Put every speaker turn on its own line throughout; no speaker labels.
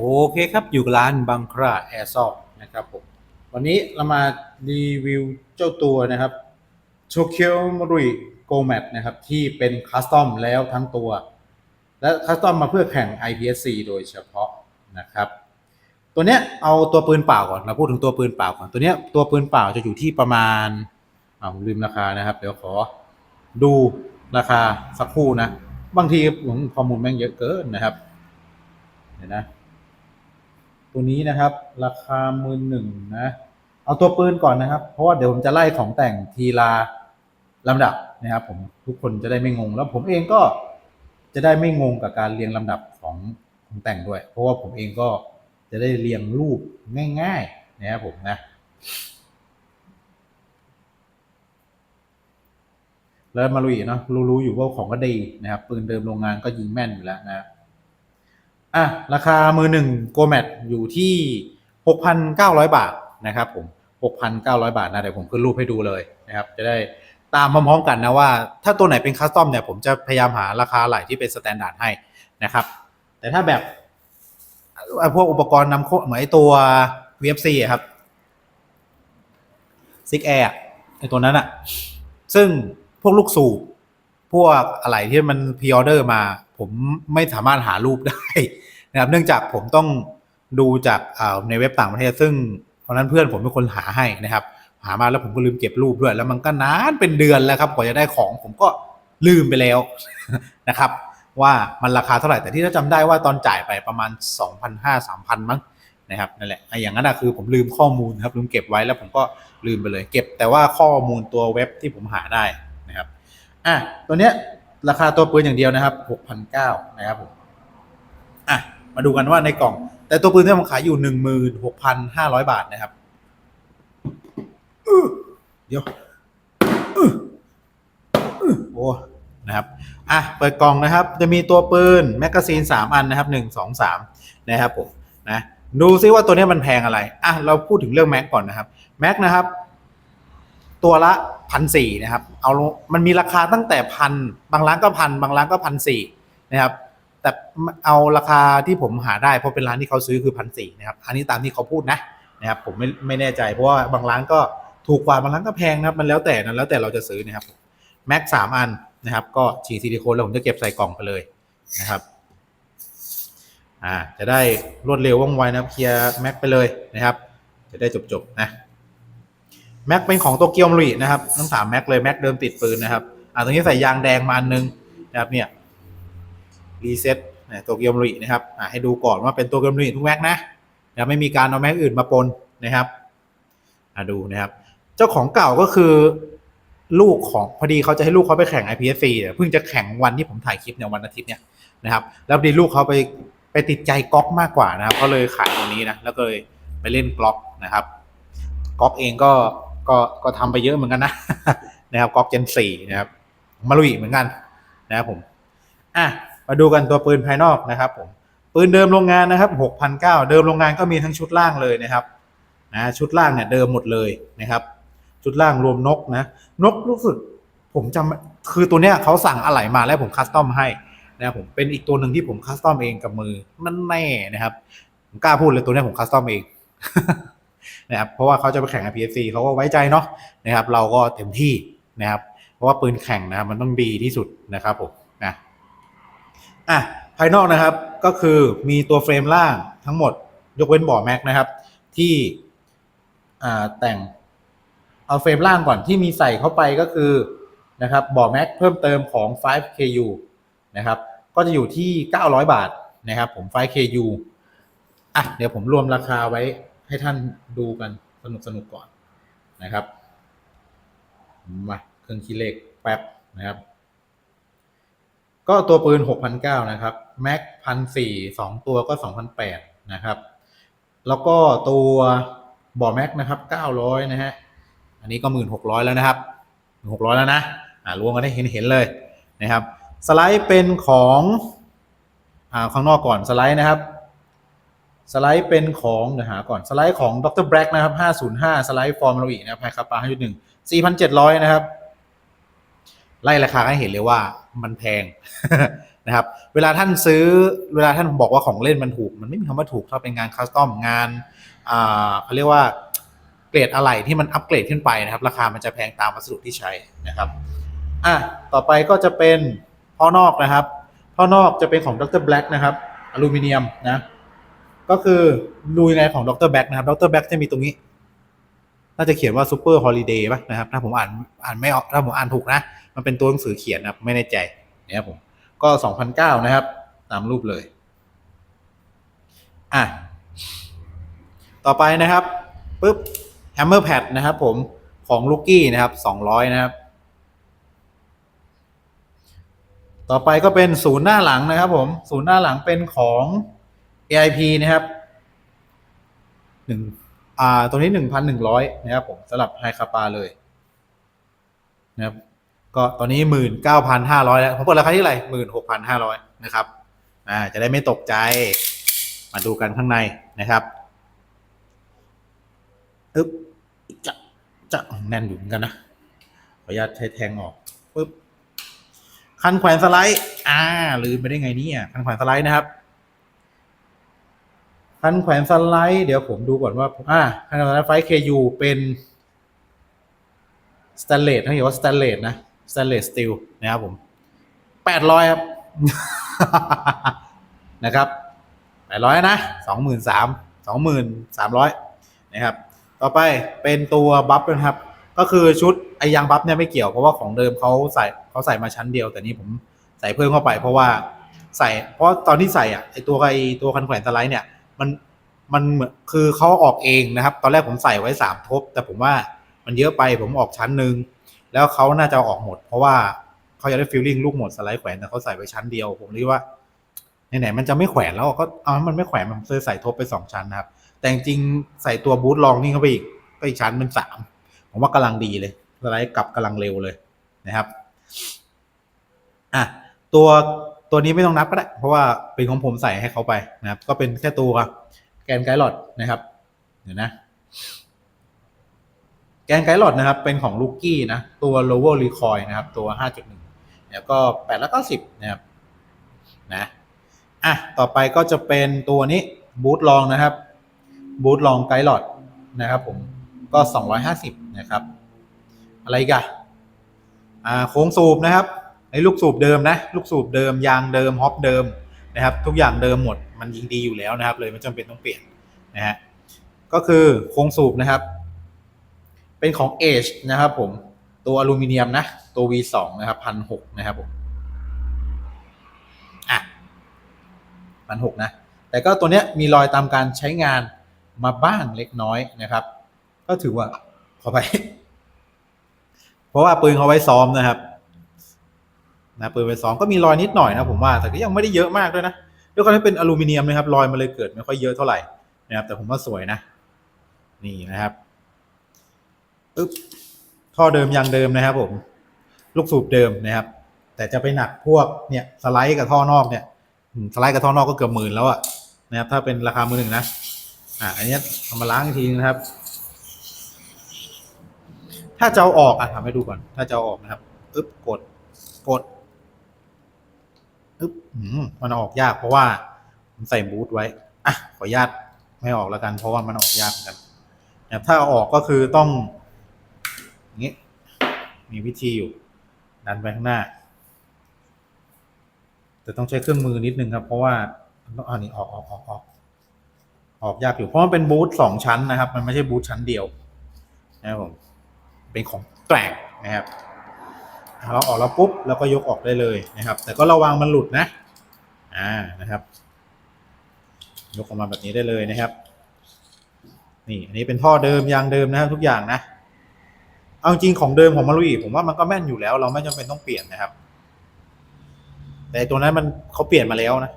โอเคครับ อยู่ร้านบังคราแอร์ซอนะครับผมวันนี้เรามารีวิวเจ้าตัวนะครับโชเคียวมารุยโกแมทนะครับ ที่เป็นคัสตอมแล้วทั้งตัว และคัสตอมมาเพื่อแข่ง IPSC โดยเฉพาะนะครับ ตัวเนี้ยเอาตัวปืนเปล่าก่อน เราพูดถึงตัวปืนเปล่าก่อน ตัวเนี้ยตัวปืนเปล่าจะอยู่ที่ประมาณอ่าผมลืมราคานะครับ เดี๋ยวขอดูราคาสักครู่นะ บางทีผมข้อมูลแม่งเยอะเกินนะครับเดี๋ยนะ ตัวนี้นะครับ ราคาหมื่นหนึ่งนะ เอาตัวปืนก่อนนะครับ เพราะว่าเดี๋ยวผมจะไล่ของแต่งทีละลำดับนะครับ ผมทุกคนจะได้ไม่งง แล้วผมเองก็จะได้ไม่งงกับการเรียงลำดับของของแต่งด้วย เพราะว่าผมเองก็จะได้เรียงรูปง่ายๆนะครับผมนะ แล้วมาลุยเนาะรู้ๆอยู่ว่าของก็ดีนะครับ ปืนเดิมโรงงานก็ยิงแม่นอยู่แล้วนะครับ อะราคามือหนึ่งโกแมทอยู่ที่ 6,900 บาทนะครับผม 6,900 บาทนะเดี๋ยวผมขึ้นรูปให้ดูเลยนะครับ จะได้ตามพร้อมๆกันนะว่า ถ้าตัวไหนเป็นคัสตอมเนี่ยผมจะพยายามหาราคาไหลที่เป็นสแตนดาร์ดให้นะครับ แต่ถ้าแบบพวกอุปกรณ์นำโคเหมือนไอตัว VFC ครับ Six Air อะไอตัวนั้นอะซึ่งพวกลูกสูบพวกอะไรที่มันพ r ออเดอร์มา ผมไม่สามารถหารูปได้ นะครับเนื่องจากผมต้องดูจากในเว็บต่างประเทศ ซึ่งเพราะนั้นเพื่อนผมเป็นคนหาให้นะครับ หามาแล้วผมก็ลืมเก็บรูปด้วย แล้วมันก็นานเป็นเดือนแล้วครับกว่าจะได้ของผมก็ลืมไปแล้วนะครับว่ามันราคาเท่าไหร่แต่ที่ถ้าจำได้ว่าตอนจ่ายไปประมาณ 2,500 3,000 มั้งนะครับนั่นแหละไอ้อย่างนั้นนะคือผมลืมข้อมูลครับลืมเก็บไว้แล้วผมก็ลืมไปเลยเก็บ แต่ว่าข้อมูลตัวเว็บที่ผมหาได้นะครับอะตัวเนี้ยราคาตัวปืนอย่างเดียวนะครับหกพันเก้านะครับผมอะ มาดูกันว่าในกล่อง แต่ตัวปืนที่ผมขายอยู่หนึ่งหมื่นหกพันห้าร้อยบาทนะครับเดี๋ยวโอ้นะครับอะเปิดกล่องนะครับ จะมีตัวปืนแมกกาซีนสามอันนะครับหนึ่งสองสามนะครับผมนะดูซิว่าตัวนี้มันแพงอะไรอะเราพูดถึงเรื่องแม็กก่อนนะครับแม็กนะครับ ตัวละพันสี่นะครับ เอามันมีราคาตั้งแต่พันบางร้านก็พันบางร้านก็พันสี่นะครับ แต่เอาราคาที่ผมหาได้เพราะเป็นร้านที่เขาซื้อคือพันสี่นะครับ อันนี้ตามที่เขาพูดนะนะครับผมไม่ไม่แน่ใจเพราะว่าบางร้านก็ถูกกว่าบางร้านก็แพงนะครับมันแล้วแต่นั้นแล้วแต่เราจะซื้อนะครับแม็กสามอันนะครับ ก็ฉีดซิลิโคนแล้วผมจะเก็บใส่กล่องไปเลยนะครับอ่าจะได้รวดเร็วว่องไวนะครับเคลียร์แม็กไปเลยนะครับ จะได้จบๆนะแม็กเป็นของโตเกียวมรุนะครับทั้งสามแม็กเลยแม็กเดิมติดปืนนะครับอ่าตรงนี้ใส่ยางแดงมาอันนึงนะครับเนี่ย รีเซ็ตเนี่ยโตเกียวมารุนะครับให้ดูก่อนว่าเป็นโตเกียวมารุทุกแม็กนะนะไม่มีการเอาแม็กอื่นมาปนนะครับดูนะครับ เจ้าของเก่าก็คือลูกของพอดีเขาจะให้ลูกเขาไปแข่ง IPSC เนี่ยเพิ่งจะแข่งวันที่ผมถ่ายคลิปเนี่ยวันอาทิตย์เนี่ยนะครับ แล้วพอดีลูกเขาไปไปติดใจก๊อกมากกว่านะครับเขาเลยขายตัวนี้นะแล้วก็เลยไปเล่นกล็อกนะครับก๊อกเองก็ก็ก็ทำไปเยอะเหมือนกันนะนะครับก๊อกเจนสี่นะครับมาลุยเหมือนกันนะครับผมอะ มาดูกันตัวปืนภายนอกนะครับผมปืนเดิมโรงงานนะครับหกพันเดิมโรงงานก็มีทั้งชุดล่างเลยนะครับนะชุดล่างเนี่ยเดิมหมดเลยนะครับ ชุดล่างรวมนกนะนกรู้สึกผมจำคือตัวเนี้ยเขาสั่งอะไหล่มาแล้วผมคัสตอมให้นะครับผมเป็นอีกตัวหนึ่งที่ผมคัสตอมเองกับมือนั่นแน่นะครับผมกล้าพูดเลยตัวเนี้ยผมคัสตอมเองนะครับเพราะว่าเขาจะไปแข่ง IPSC เขาก็ไว้ใจเนาะนะครับ เราก็เต็มที่นะครับ เพราะว่าปืนแข่งนะครับมันต้องดีที่สุดนะครับผม อะภายนอกนะครับก็คือมีตัวเฟรมล่างทั้งหมด ยกเว้นบ่อแม็กนะครับ ที่อ่าแต่งเอาเฟรมล่างก่อนที่มีใส่เข้าไปก็คือนะครับบ่อแม็กเพิ่มเติมของ 5KU นะครับก็จะอยู่ที่ 900 บาทนะครับผม 5KU อะเดี๋ยวผมรวมราคาไว้ให้ท่านดูกันสนุกสนุกก่อนนะครับ มาเครื่องคิดเลขแป๊บนะครับ ก็ตัวปืน 6,900 นะครับ แม็กพันสี่สองตัวก็ 2,800 นะครับ แล้วก็ตัวบ่อแม็กนะครับ 900 นะฮะ อันนี้ก็ 1,600 แล้วนะครับ 1,600 แล้วนะอ่ารวมกันให้เห็นเห็นเลยนะครับ สไลด์เป็นของอ่าข้างนอกก่อนสไลด์นะครับ สไลด์เป็นของเดี๋ยวหาก่อนสไลด์ของดรแบล็กนะครับ 505 สไลด์ฟอร์มโลอีนะครับไฮคาปา5.1 4,700 นะครับ ไล่ราคาให้เห็นเลยว่า มันแพงนะครับ เวลาท่านซื้อเวลาท่านบอกว่าของเล่นมันถูก มันไม่มีคำว่าถูกถ้าเป็นงานคัสตอมงานอ่าเขาเรียกว่าเกรดอะไรที่มันอัปเกรดขึ้นไปนะครับ ราคามันจะแพงตามวัสดุที่ใช้นะครับอะต่อไปก็จะเป็นท่อนอกนะครับท่อนอกจะเป็นของดร Black นะครับอลูมิเนียมนะก็คือดูยังไงของดรแบล็กนะครับดรแบล็กจะมีตรงนี้ น่าจะเขียนว่าซูเปอร์ฮอลิเดย์ป่ะนะครับ ถ้าผมอ่านอ่านไม่ออกถ้าผมอ่านถูกนะ มันเป็นตัวหนังสือเขียนนะไม่แน่ใจเนี่ยผมก็สองพันเก้านะครับ ตามรูปเลย อะ ต่อไปนะครับปุ๊บแฮมเมอร์แพดนะครับผมของลูกี้นะครับสองร้อยนะครับ ต่อไปก็เป็นศูนย์หน้าหลังนะครับผม ศูนย์หน้าหลังเป็นของ AIP นะครับหนึ่ง อ่าตัวนี้หนึ่งพันหนึ่งร้อยนะครับผมสำหรับไฮคาปาเลยนะครับก็ตอนนี้หมื่นเก้าพันห้าร้อยแล้วผมเปิดราคาที่ไรหมื่นหกพันห้าร้อยนะครับอ่าจะได้ไม่ตกใจมาดูกันข้างในนะครับอึ๊บจะจะแน่นอยู่เหมือนกันนะขออนุญาตใช้แทงออกปึ๊บคันแขวนสไลด์ อ่าลืมไปได้ไงเนี่ยคันแขวนสไลด์นะครับ คันแขวนสไลด์เดี๋ยวผมดูก่อนว่าอ่าคันแขวนสไลด์ไฟ KU เป็นสแตนเลสเขาเขียนว่าสแตนเลสนะสแตนเลสสตีลนะครับผมแปดร้อยครับ นะครับแปดร้อยนะสองหมื่นสามสองหมื่นสามร้อยนะครับ ต่อไปเป็นตัวบัฟนะครับ ก็คือชุดไอยางบัฟเนี่ยไม่เกี่ยวเพราะว่าของเดิมเขาใส่เขาใส่มาชั้นเดียว แต่นี้ผมใส่เพิ่มเข้าไปเพราะว่าใส่ เพราะตอนที่ใส่อะไอตัวไอตัวคันแขวนสไลด์เนี่ย มันมันเหมือนคือเขาออกเองนะครับ ตอนแรกผมใส่ไว้สามทบ แต่ผมว่ามันเยอะไปผมออกชั้นหนึ่งแล้วเขาน่าจะออกหมด เพราะว่าเขาอยากได้ฟีลลิ่งลูกหมดสไลด์แขวนแต่เขาใส่ไว้ชั้นเดียว ผมเลยว่าไหนๆมันจะไม่แขวนแล้วก็เอามันไม่แขวนมันเลยใส่ทบไปสองชั้นนะครับ แต่จริงใส่ตัวบูทลองนี่เข้าไปอีกก็อีกชั้นเป็นสามผมว่ากำลังดีเลยสไลด์กลับกำลังเร็วเลยนะครับอะตัว ตัวนี้ไม่ต้องนับก็ได้ เพราะว่าเป็นของผมใส่ให้เขาไปนะครับ ก็เป็นแค่ตัวแกนไกด์หลอดนะครับ เดี๋ยวนะ แกนไกด์หลอดนะครับ เป็นของลูกี้นะ ตัว lower recoil นะครับ ตัว 5.1 แล้วก็8แล้วก็10นะครับ นะ อะ ต่อไปก็จะเป็นตัวนี้บูทลองนะครับ บูทลองไกด์หลอดนะครับ ผม ก็ 250 นะครับ อะไรกันอ่า โค้งสูบนะครับ ไอ้ลูกสูบเดิมนะ ลูกสูบเดิมยางเดิมฮอปเดิมนะครับ ทุกอย่างเดิมหมดมันยิงดีอยู่แล้วนะครับ เลยไม่จำเป็นต้องเปลี่ยนนะฮะก็คือโค้งสูบนะครับ เป็นของ Age นะครับ ผมตัวอลูมิเนียมนะ ตัว V2 นะครับพันหกนะครับผมอะพันหกนะ แต่ก็ตัวเนี้ยมีรอยตามการใช้งานมาบ้างเล็กน้อยนะครับ ก็ถือว่าขอไป เพราะว่าปืนเขาไว้ซ้อมนะครับ นะปืนไว้ซ้อมก็มีรอยนิดหน่อยนะผมว่าแต่ก็ยังไม่ได้เยอะมากด้วยนะด้วยความที่เป็นอลูมิเนียมนะครับรอยมันเลยเกิดไม่ค่อยเยอะเท่าไหร่นะครับ แต่ผมว่าสวยนะ นี่นะครับอึ๊บท่อเดิมยางเดิมนะครับ ผม ลูกสูบเดิมนะครับ แต่จะไปหนักพวกเนี่ยสไลด์กับท่อนอกเนี่ยสไลด์กับท่อนอกก็เกือบหมื่นแล้วอะนะครับ ถ้าเป็นราคามือหนึ่งนะอ่าอันนี้เอามาล้างอีกทีนะครับ ถ้าจะเอาออกอะทำให้ดูก่อน ถ้าจะเอาออกนะครับอึ๊บกดกด อึ๊บมันออกยากเพราะว่าผมใส่บูทไว้ อะ ขออนุญาตไม่ออกแล้วกัน เพราะว่ามันออกยากเหมือนกันนะถ้าออกก็คือต้องอย่างนี้ มีวิธีอยู่ดันไปข้างหน้า แต่ต้องใช้เครื่องมือนิดนึงครับ เพราะว่าต้องอานี้ออกออกออกออกออกยากอยู่เพราะมันเป็นบูธสองชั้นนะครับ มันไม่ใช่บูธชั้นเดียวนะครับผมเป็นของแปลกนะครับ เราออกแล้วปุ๊บแล้วก็ยกออกได้เลยนะครับ แต่ก็ระวังมันหลุดนะอ่านะครับ ยกออกมาแบบนี้ได้เลยนะครับ นี่อันนี้เป็นท่อเดิมยางเดิมนะครับทุกอย่างนะเอาจริงของเดิมของมารุยผมว่ามันก็แม่นอยู่แล้ว เราไม่จำเป็นต้องเปลี่ยนนะครับ แต่ตัวนั้นมันเขาเปลี่ยนมาแล้วนะ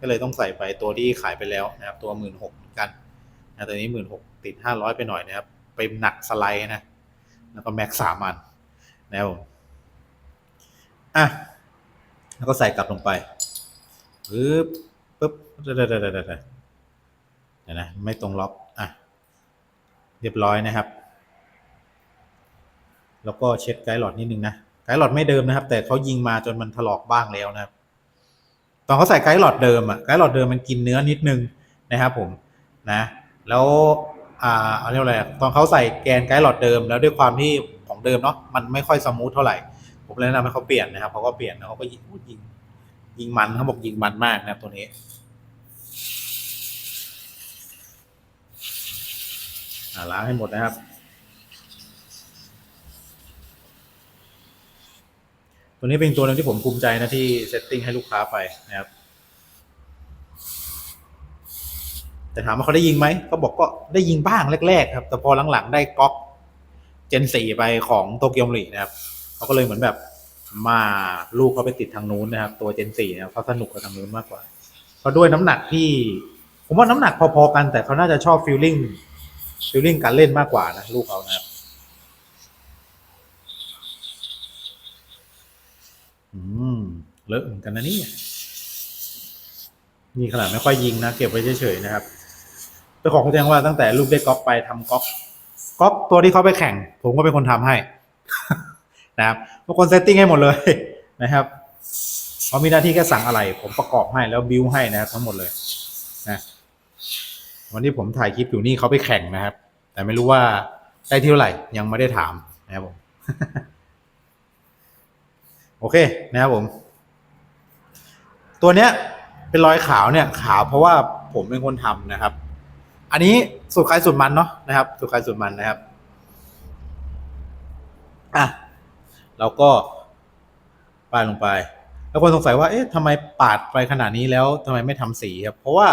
ก็เลยต้องใส่ไปตัวที่ขายไปแล้วนะครับ ตัวหมื่นหกเหมือนกันนะตัวนี้หมื่นหกติดห้าร้อยไปหน่อยนะครับ ไปหนักสไลด์นะ แล้วก็แม็กสามอันนะครับ อะ แล้วก็ใส่กลับลงไปปึ๊บปึ๊บเดี๋ยวเดี๋ยวเดี๋ยวเดะเดะนะ ไม่ตรงล็อก อะ เรียบร้อยนะครับ แล้วก็เช็ดไกด์หลอดนิดนึงนะ ไกด์หลอดไม่เดิมนะครับ แต่เขายิงมาจนมันถลอกบ้างแล้วนะครับ ตอนเขาใส่ไกด์หลอดเดิมอะ ไกด์หลอดเดิมมันกินเนื้อนิดนึงนะครับผม นะ แล้วอ่าเอาเรียกอะไรตอนเขาใส่แกนไกด์หลอดเดิม แล้วด้วยความที่ของเดิมเนาะ มันไม่ค่อยสมูทเท่าไหร่ ผมเลยแนะนำให้เขาเปลี่ยนนะครับเขาก็เปลี่ยนแล้วเขาก็ยิงยิงยิงมันเขาบอกยิงมันมากนะครับตัวนี้ล้างให้หมดนะครับ ตัวนี้เป็นตัวหนึงที่ผมภูมิใจนะที่เซตติ้งให้ลูกค้าไปนะครับ แต่ถามว่าเขาได้ยิงไหมเขาบอกก็ได้ยิงบ้างแรก ๆ ครับ แต่พอหลังๆ ได้ก๊อกเจนสี่ไปของโตเกียวรีนะครับ เขาก็เลยเหมือนแบบมาลูกเขาไปติดทางนู้นนะครับ ตัวเจนสี่นะครับเขาสนุกกับทางนู้นมากกว่าเพราะด้วยน้ำหนักที่ ผมว่าน้ำหนักพอๆกัน แต่เขาน่าจะชอบฟีลลิ่งฟีลลิ่งการเล่นมากกว่านะลูกเขานะครับอืมเลอะเหมือนกันนะนี่นี่ขนาดไม่ค่อยยิงนะเก็บไว้เฉยๆนะครับเจ้าของแจ้งว่าตั้งแต่ลูกได้ก๊อกไปทำก๊อกก๊อกตัวที่เขาไปแข่ง ผมก็เป็นคนทำให้ นะครับทุกคนเซตติ้งให้หมดเลยนะครับเขามีหน้าที่แค่สั่งอะไร ผมประกอบให้แล้วบิวให้นะครับทั้งหมดเลยนะวันที่ผมถ่ายคลิปอยู่นี่เขาไปแข่งนะครับ แต่ไม่รู้ว่าได้เท่าไหร่ยังไม่ได้ถามนะครับผมโอเคนะครับผม ตัวเนี้ยเป็นรอยขาวเนี่ยขาวเพราะว่าผมเป็นคนทำนะครับ อันนี้สูตรใครสูตรมันเนาะนะครับสูตรใครสูตรมันนะครับ อะ เราก็ปาดลงไป แล้วคนสงสัยว่า เอ๊ะทำไมปาดไปขนาดนี้แล้วทำไมไม่ทำสีครับ เพราะว่า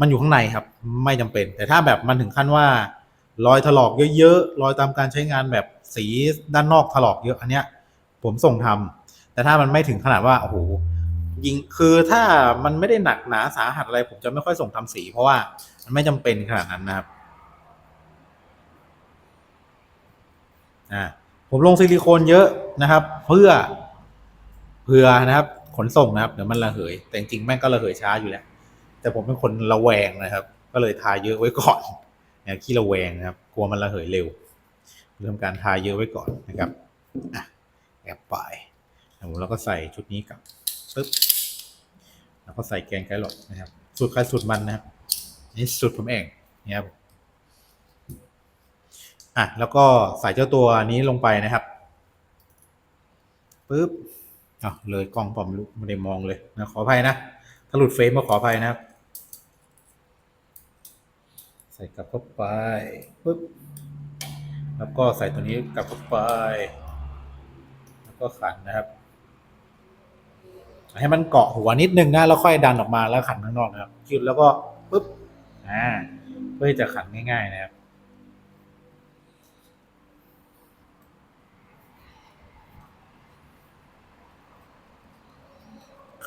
มันอยู่ข้างในครับ ไม่จำเป็น แต่ถ้าแบบมันถึงขั้นว่ารอยถลอกเยอะๆรอยตามการใช้งานแบบสีด้านนอกถลอกเยอะอันเนี้ย ผมส่งทำแต่ถ้ามันไม่ถึงขนาดว่าโอ้โหยิงคือถ้ามันไม่ได้หนักหนาสาหัสอะไรผมจะไม่ค่อยส่งทำสี เพราะว่ามันไม่จำเป็นขนาดนั้นนะครับ อ่า ผมลงซิลิโคนเยอะนะครับ เพื่อเพื่อนะครับ ขนส่งนะครับเดี๋ยวมันระเหย แต่จริงๆแม่งก็ระเหยช้าอยู่แล้ว แต่ผมเป็นคนระแวงนะครับ ก็เลยทาเยอะไว้ก่อนเนี่ยขี้ระแวงนะครับ กลัวมันระเหยเร็วเริ่มการทาเยอะไว้ก่อนนะครับอะแอบไปแล้วก็ใส่ชุดนี้กับปึ๊บแล้วก็ใส่แกงไก่หลอดนะครับสูตรใครสูตรมันนะครับนี่สูตรผมเองนี่ครับ อะแล้วก็ใส่เจ้าตัวนี้ลงไปนะครับปึ๊บอะเลยกล้องผมไม่รู้ไม่ได้มองเลยนะขออภัยนะถ้าหลุดเฟรมก็ขออภัยนะครับ ใส่กลับเข้าไปปึ๊บแล้วก็ใส่ตัวนี้กลับเข้าไป แล้วก็ขันนะครับ ให้มันเกาะหัวนิดนึงนะแล้วค่อยดันออกมาแล้วขันข้างนอกนะครับยืดแล้วก็ปึ๊บอ่าเพื่อจะขันง่าย ๆ นะครับ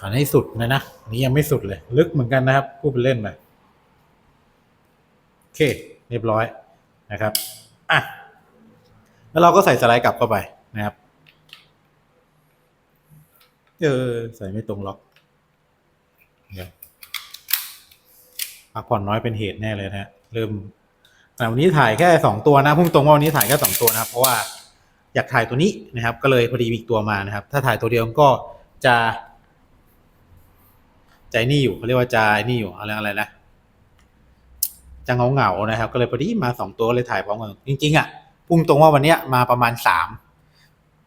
ขันให้สุดนะนะอันนี้ยังไม่สุดเลย ลึกเหมือนกันนะครับพูดเป็นเล่นไปโอเค เรียบร้อยนะครับอะแล้วเราก็ใส่สไลด์กลับเข้าไปนะครับเออใส่ไม่ตรงล็อกเดี๋ยวพักผ่อนน้อยเป็นเหตุแน่เลยนะฮะเริ่มแต่วันนี้ถ่ายแค่สองตัวนะพุ่งตรงว่าวันนี้ถ่ายแค่สองตัวนะครับ เพราะว่าอยากถ่ายตัวนี้นะครับ ก็เลยพอดีมีอีกตัวมานะครับ ถ้าถ่ายตัวเดียวก็จะ ใจนี่อยู่เขาเรียกว่าใจนี่อยู่อะไรอะไรนะจะเงาเงานะครับ ก็เลยพอดีมาสองตัวก็เลยถ่ายพร้อมกันจริงๆอะพุ่งตรงว่าวันเนี้ยมาประมาณสาม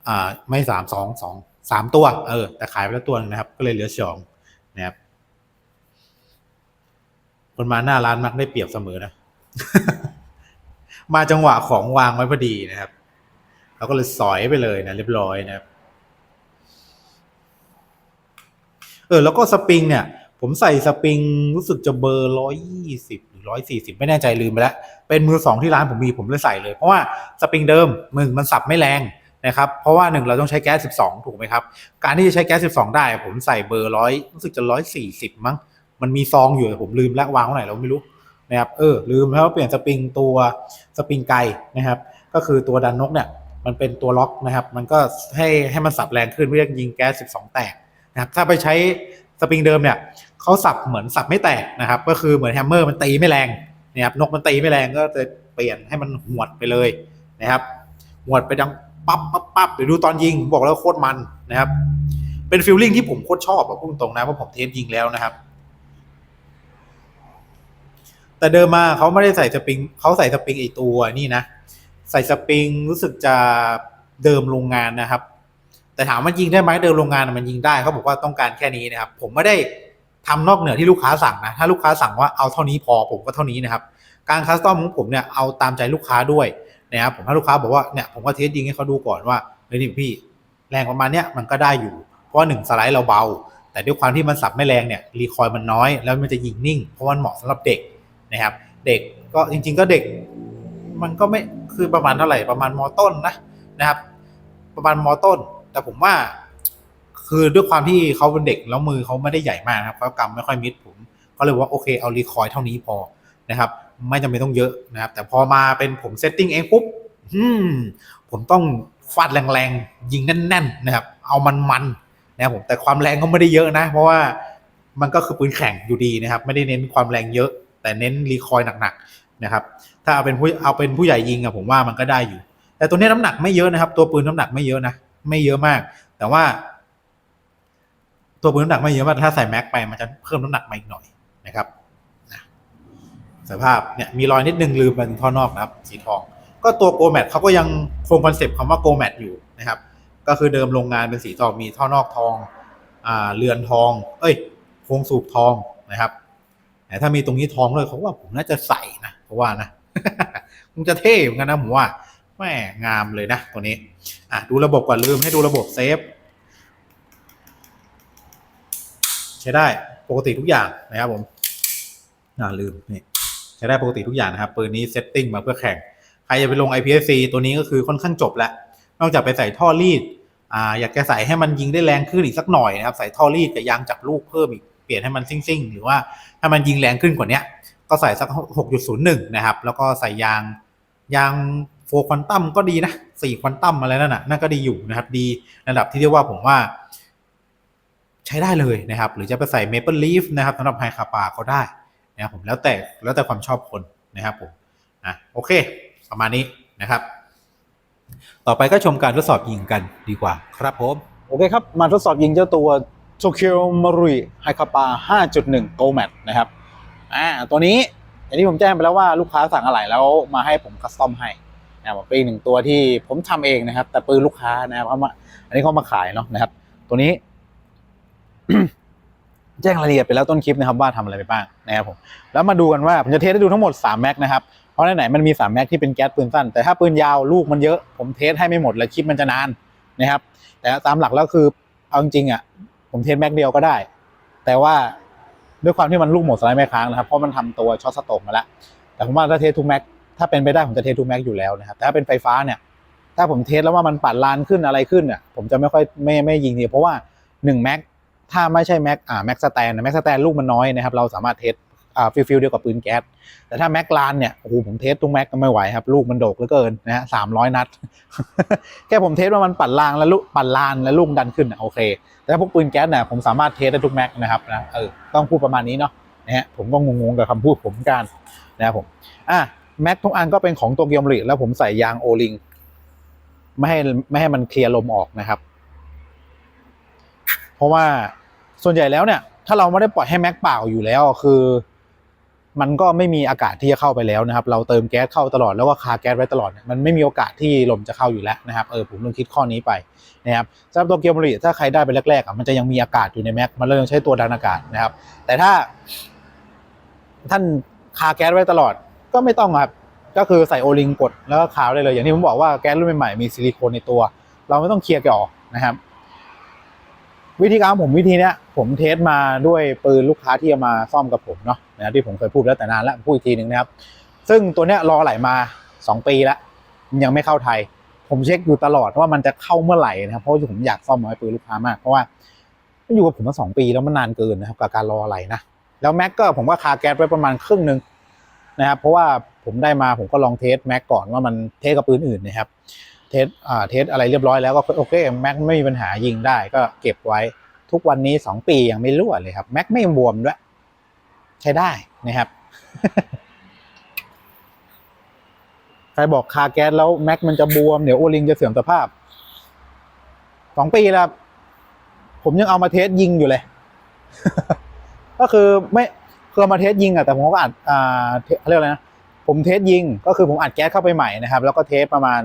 อ่าไม่สามสองสองสามตัว เออ แต่ขายไปแล้วตัวหนึงนะครับ ก็เลยเหลือสองนะครับคนมาหน้าร้านมักได้เปรียบเสมอนะ มาจังหวะของวางไว้พอดีนะครับเราก็เลยสอยไปเลยนะเรียบร้อยนะครับ เออแล้วก็สปริงเนี่ย ผมใส่สปริงรู้สึกจะเบอร์ร้อยยี่สิบหรือร้อยสี่สิบไม่แน่ใจลืมไปแล้ว เป็นมือสองที่ร้านผมมีผมเลยใส่เลย เพราะว่าสปริงเดิมมึงมันสับไม่แรงนะครับ เพราะว่าหนึ่งเราต้องใช้แก๊สสิบสองถูกไหมครับ การที่จะใช้แก๊สสิบสองได้ผมใส่เบอร์ร้อยรู้สึกจะร้อยสี่สิบมั้ง มันมีซองอยู่แต่ผมลืมแล้ววางไว้ไหนเราไม่รู้นะครับ เออลืมแล้วเปลี่ยนสปริงตัวสปริงไกนะครับ ก็คือตัวดันนกเนี่ยมันเป็นตัวล็อกนะครับ มันก็ให้ให้มันสับแรงขึ้นเพื่อยิงแก๊ส 12 แตก นะครับถ้าไปใช้สปริงเดิมเนี่ยเขาสับเหมือนสับไม่แตกนะครับ ก็คือเหมือนแฮมเมอร์มันตีไม่แรงนะครับนกมันตีไม่แรงก็จะเปลี่ยนให้มันหวดไปเลยนะครับ หวดไปดังปั๊บปั๊บปั๊บเดี๋ยวดูตอนยิงผมบอกแล้วโคตรมันนะครับ เป็นฟิลลิ่งที่ผมโคตรชอบอะพูดตรงนะเพราะผมเทสยิงแล้วนะครับ แต่เดิมมาเขาไม่ได้ใส่สปริงเขาใส่สปริงไอตัวนี่นะ ใส่สปริงรู้สึกจะเดิมโรงงานนะครับ แต่ถามว่ายิงได้ไหมเดิมโรงงานมันยิงได้เขาบอกว่าต้องการแค่นี้นะครับ ผมไม่ได้ทำนอกเหนือที่ลูกค้าสั่งนะถ้าลูกค้าสั่งว่าเอาเท่านี้พอผมก็เท่านี้นะครับ การคัสตอมของผมเนี่ยเอาตามใจลูกค้าด้วยนะครับผมถ้าลูกค้าบอกว่าเนี่ยผมก็เทสยิงให้เขาดูก่อนว่าเฮ้ยนี่พี่แรงประมาณเนี้ยมันก็ได้อยู่ เพราะหนึ่งสไลด์เราเบา แต่ด้วยความที่มันสับไม่แรงเนี่ยรีคอยล์มันน้อย แล้วมันจะยิงนิ่ง เพราะมันเหมาะสำหรับเด็กนะครับ เด็กก็จริง ๆ ก็เด็กมันก็ไม่คือประมาณเท่าไหร่ประมาณมอต้นนะนะครับ ประมาณมอต้น แต่ผมว่า คือด้วยความที่เขาเป็นเด็กแล้วมือเขาไม่ได้ใหญ่มากนะครับเขากำไม่ค่อยมิดผม ก็เลยว่าโอเคเอารีคอยล์เท่านี้พอนะครับ ไม่จำเป็นต้องเยอะนะครับ แต่พอมาเป็นผมเซตติ้งเองปุ๊บผมต้องฟาดแรงๆ ยิงแน่นๆนะครับ เอามันๆนะครับผมแต่ความแรงก็ไม่ได้เยอะนะ เพราะว่ามันก็คือปืนแข่งอยู่ดีนะครับ ไม่ได้เน้นความแรงเยอะ แต่เน้นรีคอยหนักๆนะครับ ถ้าเอาเป็นผู้เอาเป็นผู้ใหญ่ยิงอะผมว่ามันก็ได้อยู่ แต่ตัวนี้น้ำหนักไม่เยอะนะครับ ตัวปืนน้ำหนักไม่เยอะนะ ไม่เยอะมาก แต่ว่า ตัวปืนน้ำหนักไม่เยอะมากถ้าใส่แม็กไปมันจะเพิ่มน้ำหนักมาอีกหน่อยนะครับสภาพเนี่ยมีรอยนิดนึงลืมไปถึงท่อนอกนะครับ สีทอง ก็ตัวโกแมทเขาก็ยังคงคอนเซปต์คำว่าโกแมทอยู่นะครับ ก็คือเดิมโรงงานเป็นสีทองมีท่อนอกทองอ่าเรือนทอง เอ้ยโครงสูบทองนะครับแต่ถ้ามีตรงนี้ทองด้วยเขาว่าผมน่าจะใส่นะเพราะว่านะคงจะเท่เหมือนกันนะผมว่า แม่งามเลยนะตัวนี้อะดูระบบก่อนลืมให้ดูระบบเซฟใช้ได้ปกติทุกอย่างนะครับผมอ่าลืมนี่ใช้ได้ปกติทุกอย่างนะครับปืนนี้เซตติ้งมาเพื่อแข่งใครจะไปลง IPSC ตัวนี้ก็คือค่อนข้างจบแล้ว นอกจากไปใส่ท่อรีดอ่าอยากจะใส่ให้มันยิงได้แรงขึ้นอีกสักหน่อยนะครับ ใส่ท่อรีดกับยางจับลูกเพิ่มอีกเปลี่ยนให้มันซิ่งๆ หรือว่าถ้มันยิงแรงขึ้นกว่าเนี้ยก็ใส่สัก 6.01 นะครับ แล้วก็ใส่ยางยาง โฟควอนตัมก็ดีนะ4ควอนตัมอะไรนั่นน่ะนั่นก็ดีอยู่นะครับ ดีระดับที่เรียกว่าผมว่า ใช้ได้เลยนะครับ หรือจะไปใส่เมเปิลลีฟนะครับสำหรับไฮคาปาก็ได้นะครับผมแล้วแต่แล้วแต่ความชอบคนนะครับผมอะโอเค ประมาณนี้นะครับ ต่อไปก็ชมการทดสอบยิงกันดีกว่าครับผม
โอเคครับ มาทดสอบยิงเจ้าตัว Tokyo Marui h i k a p a 5.1 Go Mat นะครับอ่าตัวนี้อย่างที่ผมแจ้งไปแล้วว่าลูกค้าสั่งอะไรแล้วมาให้ผมคัสตอมให้ นะครับเป็นอีกหนึ่งตัวที่ผมทำเองนะครับ แต่ปืนลูกค้านะครับเอามาอันนี้เขามาขายเนาะนะครับ ตัวนี้ แจ้งรายละเอียดไปแล้วต้นคลิปนะครับว่าทำอะไรไปบ้างนะครับผมแล้วมาดูกันว่าผมจะเทสให้ดูทั้งหมด3แม็กนะครับเพราะไหนๆมันมี3แม็กที่เป็นแก๊สปืนสั้นแต่ถ้าปืนยาวลูกมันเยอะผมเทสให้ไม่หมดแล้วคลิปมันจะนานนะครับ แต่ตามหลักแล้วคือเอาจริงๆอะผมเทสแม็กเดียวก็ได้ แต่ว่าด้วยความที่มันลูกหมดสไลด์ไม่ค้างนะครับเพราะมันทำตัวช็อตสโตกมาแล้วแต่ผมว่าถ้าเทสทูแม็ก ถ้าเป็นไปได้ผมจะเทสทูแม็กอยู่แล้วนะครับแต่ถ้าเป็นไฟฟ้าเนี่ย ถ้าผมเทสแล้วว่ามันปัดลานขึ้นอะไรขึ้นเนี่ยผมจะไม่ค่อยไม่ไม่ยิงทีเพราะว่า1แม็กถ้าไม่ใช่แม็กอ่าแม็กสแตนแม็กสแตนลูกมันน้อยนะครับเราสามารถเทสอ่าฟิลฟิลเดียวกับปืนแก๊สแต่ถ้าแม็กลานเนี่ยโอ้โหผมเทสทุกแม็กก็ไม่ไหวครับลูกมันโดกเหลือเกินนะฮะสามร้อยนัด แค่ผมเทสว่ามันปัดลางแล้วลูกปัดลานแล้วลูกดันขึ้นอะโอเค แต่พวกปืนแก๊สเนี่ยผมสามารถเทสได้ทุกแม็กนะครับนะเออต้องพูดประมาณนี้เนาะนะฮะผมก็งงๆกับคำพูดผมกันนะครับผมอะ แม็กทุกอันก็เป็นของโตเกียวมริแล้วผมใส่ยางโอลิงไม่ให้ไม่ให้มันเคลียร์ลมออกนะครับ เพราะว่าส่วนใหญ่แล้วเนี่ย ถ้าเราไม่ได้ปล่อยให้แม็กเปล่าอยู่แล้วคือ มันก็ไม่มีอากาศที่จะเข้าไปแล้วนะครับ เราเติมแก๊สเข้าตลอดแล้วก็คาแก๊สไว้ตลอด มันไม่มีโอกาสที่ลมจะเข้าอยู่แล้วนะครับเออผมลองคิดข้อนี้ไปนะครับสำหรับตัวเกียวมริถ้าใครได้ไปแรกๆอะมันจะยังมีอากาศอยู่ในแม็กมันเลยต้องใช้ตัวดันอากาศนะครับ แต่ถ้าท่านคาแก๊สไว้ตลอด ก็ไม่ต้องครับ ก็คือใส่โอลิงกดแล้วก็คาวได้เลย อย่างที่ผมบอกว่าแก๊สรุ่นใหม่ๆมีซิลิโคนในตัว เราไม่ต้องเคลียร์แกออกนะครับ วิธีการผมวิธีเนี้ยผมเทสมาด้วยปืนลูกค้าที่เอามาซ่อมกับผมเนาะนะที่ผมเคยพูดแล้วแต่นานแล้วพูดอีกทีหนึ่งนะครับ ซึ่งตัวเนี้ยรอไหลมา 2 ปีแล้วยังไม่เข้าไทย ผมเช็คอยู่ตลอดว่ามันจะเข้าเมื่อไหร่นะครับเพราะว่าผมอยากซ่อมเอาไว้ปืนลูกค้ามากเพราะว่าอยู่กับผมมาสองปีแล้วมันนานเกินนะครับกับการรออะไรนะแล้วแม็กก็ผมก็คาแก๊สไว้ประมาณครึ่งหนึ่ง นะครับ เพราะว่าผมได้มาผมก็ลองเทสแม็กก่อนว่ามันเทสกับปืนอื่นนะครับ เทสอ่าเทสอะไรเรียบร้อยแล้วก็โอเคแม็กไม่มีปัญหายิงได้ก็เก็บไว้ทุกวันนี้ 2 ปียังไม่รั่วเลยครับแม็กไม่บวมด้วย ใช้ได้นะครับใครบอกคาแก๊สแล้วแม็กมันจะบวมเดี๋ยวโอลิงจะเสื่อมสภาพสองปีแล้วผมยังเอามาเทสยิงอยู่เลย ก็คือไม่ คือเอามาเทสยิงอะแต่ผมก็อัดอ่าเทเขาเรียกอะไรนะผมเทสยิงก็คือผมอัดแก๊สเข้าไปใหม่นะครับ แล้วก็เทสประมาณ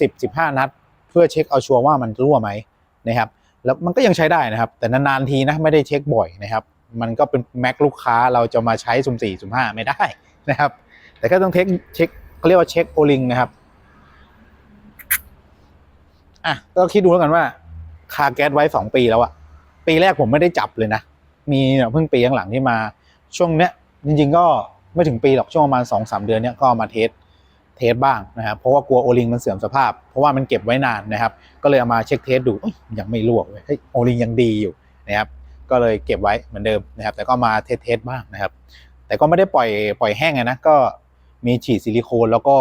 สิบสิบห้านัด เพื่อเช็คเอาชัวร์ว่ามันรั่วไหมนะครับ แล้วมันก็ยังใช้ได้นะครับ แต่นานๆทีนะไม่ได้เช็คบ่อยนะครับ มันก็เป็นแม็กลูกค้าเราจะมาใช้สุ่มสี่สุ่มห้าไม่ได้นะครับ แต่ก็ต้องเทคเช็คเขาเรียกว่าเช็คโอลิงนะครับอะก็คิดดูแล้วกันว่าคาแก๊สไว้สองปีแล้วอะปีแรกผมไม่ได้จับเลยนะ มีเนี่ยเพิ่งปีหลังๆที่มา ช่วงเนี้ยจริงๆก็ไม่ถึงปีหรอกช่วงประมาณสองสามเดือนเนี้ยก็เอามาเทสเทสบ้างนะครับเพราะว่ากลัวโอลิงมันเสื่อมสภาพ เพราะว่ามันเก็บไว้นานนะครับ ก็เลยเอามาเช็คเทสดูยังไม่รั่วเว้ยเฮ้ยโอลิงยังดีอยู่นะครับก็เลยเก็บไว้เหมือนเดิมนะครับ แต่ก็มาเทสเทสบ้างนะครับ แต่ก็ไม่ได้ปล่อยปล่อยแห้งนะก็มีฉีดซิลิโคนแล้วก็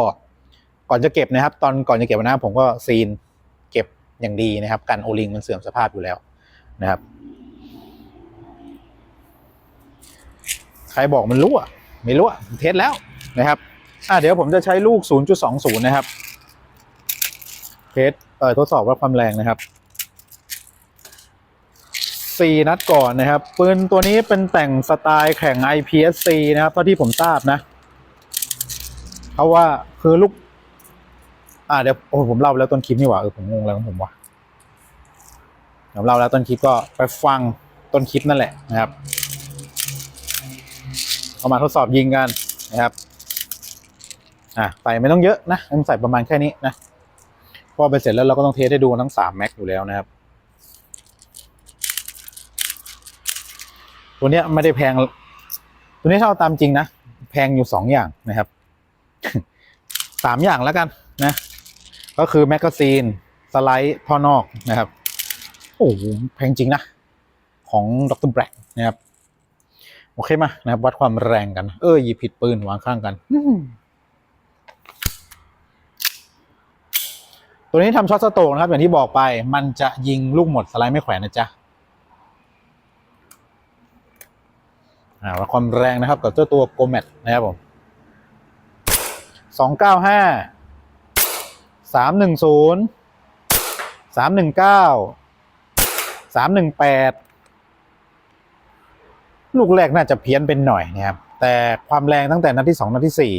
ก่อนจะเก็บนะครับ ตอนก่อนจะเก็บนะผมก็ซีนเก็บอย่างดีนะครับกันโอลิงมันเสื่อมสภาพอยู่แล้วนะครับ ใครบอกมันรั่วไม่รั่วเทสแล้วนะครับอะเดี๋ยวผมจะใช้ลูก 0.20 นะครับ เทสเอ่อทดสอบวัดความแรงนะครับสี่นัดก่อนนะครับปืนตัวนี้เป็นแต่งสไตล์แข่ง IPSC นะครับเท่าที่ผมทราบนะเพราะว่าคือลูก อ่าเดี๋ยวโอ้ผมเล่าแล้วต้นคลิปนี่หว่าเออผมงงแล้วของผมว่ะผมเล่าแล้วต้นคลิปก็ไปฟังต้นคลิปนั่นแหละนะครับ เอามาทดสอบยิงกันนะครับอะใส่ไม่ต้องเยอะนะมันใส่ประมาณแค่นี้นะพอไปเสร็จแล้วเราก็ต้องเทสให้ดูทั้งสามแม็กอยู่แล้วนะครับตัวเนี้ยไม่ได้แพง ตัวนี้ถ้าเอาตามจริงนะ แพงอยู่สองอย่างนะครับสามอย่างแล้วกันนะ ก็คือแมกกาซีน สไลด์ท่อนอกนะครับ โอ้โหแพงจริงนะ ของดรแบล็กนะครับ โอเคมานะครับวัดความแรงกัน เออหยิบผิดปืนวางข้างกันอืมตัวนี้ทำช็อตสโตรกนะครับ อย่างที่บอกไป มันจะยิงลูกหมดสไลด์ไม่แขวนนะจ๊ะอ่าวัดความแรงนะครับ กับเจ้าตัวโกเมตนะครับผมสองเก้าห้าสามหนึ่งศูนย์สามหนึ่งเก้าสามหนึ่งแปด ลูกแรกน่าจะเพี้ยนเป็นหน่อยนะครับแต่ความแรงตั้งแต่นัดที่สองนัดที่สี่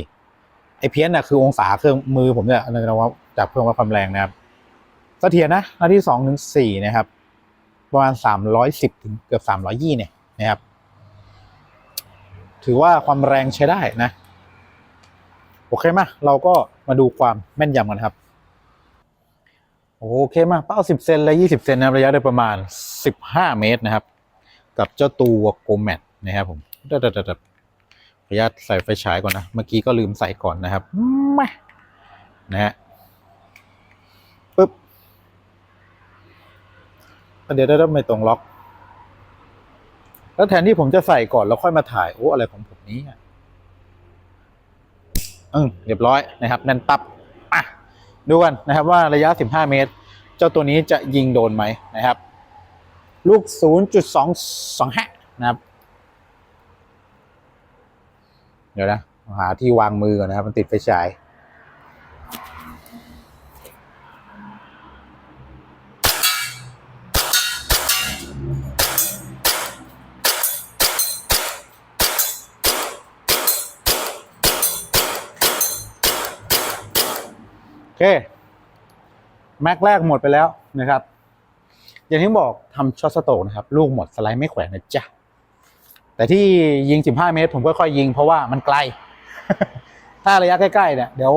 ไอเพี้ยนน่ะคือองศาเครื่องมือผมเนี่ยนะว่าจับเครื่องวัดความแรงนะครับเสถียรนะนัดที่สองถึงสี่นะครับ ประมาณสามร้อยสิบถึงเกือบสามร้อยยี่เนี่ยนะครับ ถือว่าความแรงใช้ได้นะโอเคมาเราก็มาดูความแม่นยำกันครับโอเคมาเป้าสิบเซนและยี่สิบเซนนะครับระยะได้ประมาณสิบห้าเมตรนะครับ กับเจ้าตัวโกแมท นะครับผมเดี๋ยวๆๆๆขออนุญาตใส่ไฟฉายก่อนนะ เมื่อกี้ก็ลืมใส่ก่อนนะครับแม่นะฮะปึ๊บเดี๋ยวเดี๋ยวไม่ตรงล็อก แล้วแทนที่ผมจะใส่ก่อนแล้วค่อยมาถ่ายโอ้อะไรของผมนี้อะอืมเรียบร้อยนะครับแน่นปับอะดูกันนะครับว่าระยะ 15 เมตร เจ้าตัวนี้จะยิงโดนไหมนะครับ ลูก 0.225 นะครับ เดี๋ยวนะ หาที่วางมือก่อนนะครับ มันติดไฟฉาย โอเค แม็กแรกหมดไปแล้วนะครับ อย่างที่บอกทำช็อตสโตรกนะครับ ลูกหมดสไลด์ไม่แขวนนะจ๊ะ แต่ที่ยิง 15 เมตร ผมค่อยๆยิงเพราะว่ามันไกล ถ้าระยะใกล้ๆเนี่ยเดี๋ยว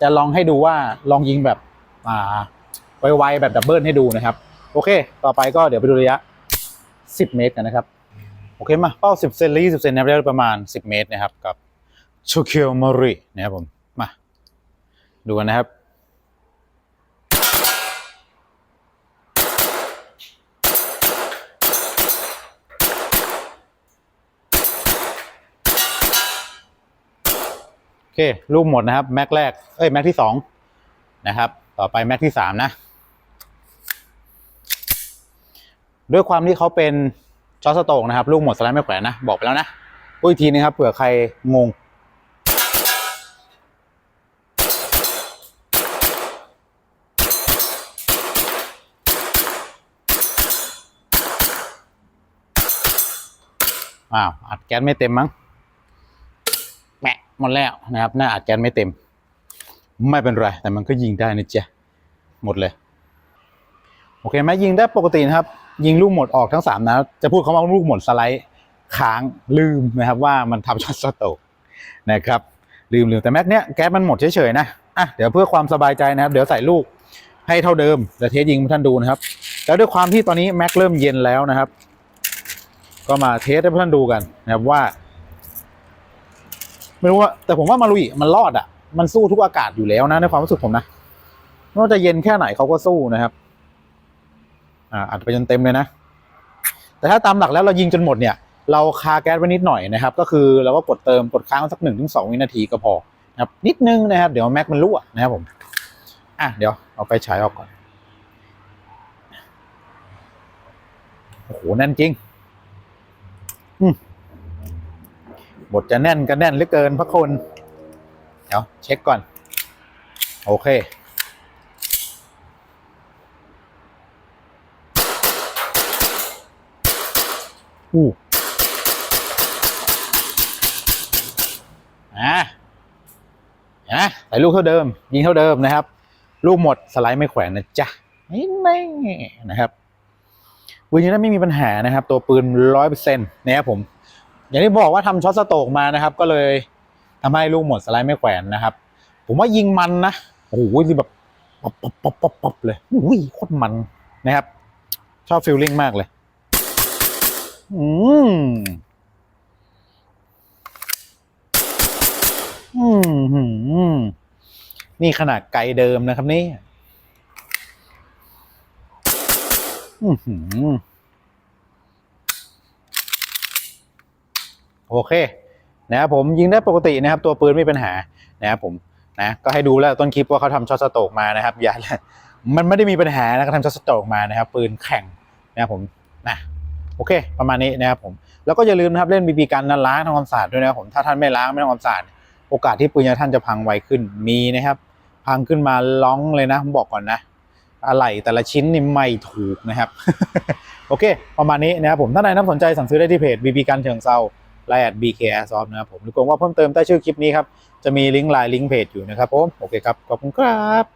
จะลองให้ดูว่าลองยิงแบบอ่าไวๆแบบดับเบิลให้ดูนะครับ โอเค ต่อไปก็เดี๋ยวไปดูระยะ 10 เมตรกันนะครับ โอเคมาเป้า 10 เซนหรือ 20 เซนนะครับระยประมาณ 10 เมตรนะครับกับโชเคียวมอรินะครับผมมาดูกันนะครับ เคลูกหมดนะครับแม็กแรกเอ้ยแม็กที่สองนะครับ ต่อไปแม็กที่สามนะ ด้วยความที่เขาเป็นจอสโตกนะครับ ลูกหมดสไลด์ไม่แขวนนะ บอกไปแล้วนะอุ้ยทีนึงครับเผื่อใครงงอ้าวอัดแก๊สไม่เต็มมั้ง หมดแล้วนะครับ หน้าอัดแก๊สไม่เต็ม ไม่เป็นไร แต่มันก็ยิงได้นะจ๊ะหมดเลย โอเคไหมยิงได้ปกตินะครับ ยิงลูกหมดออกทั้งสามนัดจะพูดคำว่าลูกหมดสไลด์ค้างลืมนะครับว่ามันทำช็อตสโตกนะครับ ลืมลืมแต่แม็กเนี้ยแก๊สมันหมดเฉยๆนะอะเดี๋ยวเพื่อความสบายใจนะครับ เดี๋ยวใส่ลูกให้เท่าเดิมเดี๋ยวเทสยิงท่านดูนะครับ แล้วด้วยความที่ตอนนี้แม็กเริ่มเย็นแล้วนะครับ ก็มาเทสให้ท่านดูกันนะครับว่า ไม่รู้ว่าแต่ผมว่ามาลุยมันรอดอะ มันสู้ทุกอากาศอยู่แล้วนะในความรู้สึกผมนะไม่ว่าจะเย็นแค่ไหนเขาก็สู้นะครับ อ่าอัดไปจนเต็มเลยนะ แต่ถ้าตามหลักแล้วเรายิงจนหมดเนี่ย เราคาแก๊สไว้นิดหน่อยนะครับ ก็คือเราก็กดเติมกดค้างสักหนึ่งถึงสองวินาทีก็พอนะครับ นิดนึงนะครับ เดี๋ยวแม็กมันรั่วนะครับผม อะเดี๋ยวเอาไปฉายออกก่อน โอ้โหแน่นจริง อืม ทจะแน่นก็แน่นเหลือเกินพระคนเดี๋ยวเช็คก่อน โอเค อู้อะนะใส่ลูกเท่าเดิม ยิงเท่าเดิมนะครับ ลูกหมดสไลด์ไม่แขวนนะจ๊ะนี่แม่นะครับปืนนี้ไม่มีปัญหานะครับ ตัวปืนร้อยเปอร์เซ็นต์นะครับผม อย่างที่บอกว่าทำช็อตสโตกมานะครับ ก็เลยทำให้ลูกหมดสไลด์ไม่แขวนนะครับ ผมว่ายิงมันนะโอ้โหแบบป๊อปป๊อปป๊อปป๊อปเลยอุ้ยโคตรมันนะครับ ชอบฟิลลิ่งมากเลย อืมอืมหืมนี่ขนาดไกลเดิมนะครับนี่อือหือ โอเคนะครับผมยิงได้ปกตินะครับ ตัวปืนไม่มีปัญหานะครับผมนะก็ให้ดูแล้วต้นคลิปว่าเขาทำช็อตสโตกมานะครับอย่ามันไม่ได้มีปัญหานะเขาทำช็อตสโตกมานะครับปืนแข่งนะครับผมนะโอเค ประมาณนี้นะครับผมแล้วก็อย่าลืมนะครับเล่นบีบีกันนั้นล้างทำความสะอาดด้วยนะครับผมถ้าท่านไม่ล้างไม่ทำความสะอาดโอกาสที่ปืนของท่านจะพังไวขึ้นมีนะครับ พังขึ้นมาร้องเลยนะผมบอกก่อนนะอะไรแต่ละชิ้นนี่ไม่ถูกนะครับ โอเค ประมาณนี้นะครับผมถ้าใครน้ำสนใจสั่งซื้อได้ที่เพจบีบีกันเชิงเซา ไลน์แอดบีเคแอร์ซอฟนะครับผมหรือกว่าเพิ่มเติมใต้ชื่อคลิปนี้ครับ จะมีลิงก์ไลน์ลิงก์เพจอยู่นะครับผม โอเคครับ ขอบคุณครับ